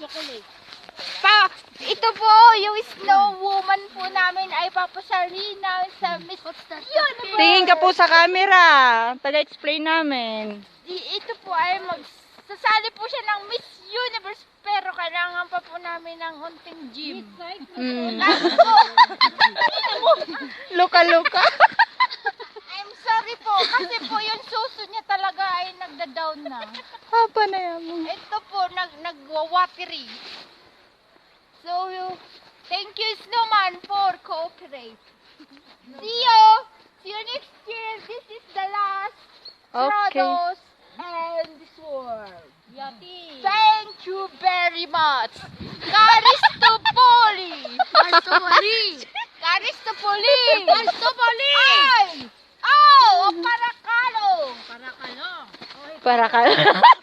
chocolate. Pa, ito po, yung snow woman po namin ay papasarin namin sa Miss Universe. Tingin ka po sa camera. Taga-explain namin. I- ito po ay mag... Sasali po siya ng Miss Universe pero kailangan pa po namin ng unting gym. Mm. Last po, Luka-luka. Nagda-down na. Haba na yan mo. Ito po, nag nagwawatery. So, thank you Snowman for cooperate. See you! See you next year. This is the last Okay. Stratos and this world. Yati. Thank you very much. Karistopoli. Artopoli. Karistopoli. Artopoli. Parah kan. Eh, ah.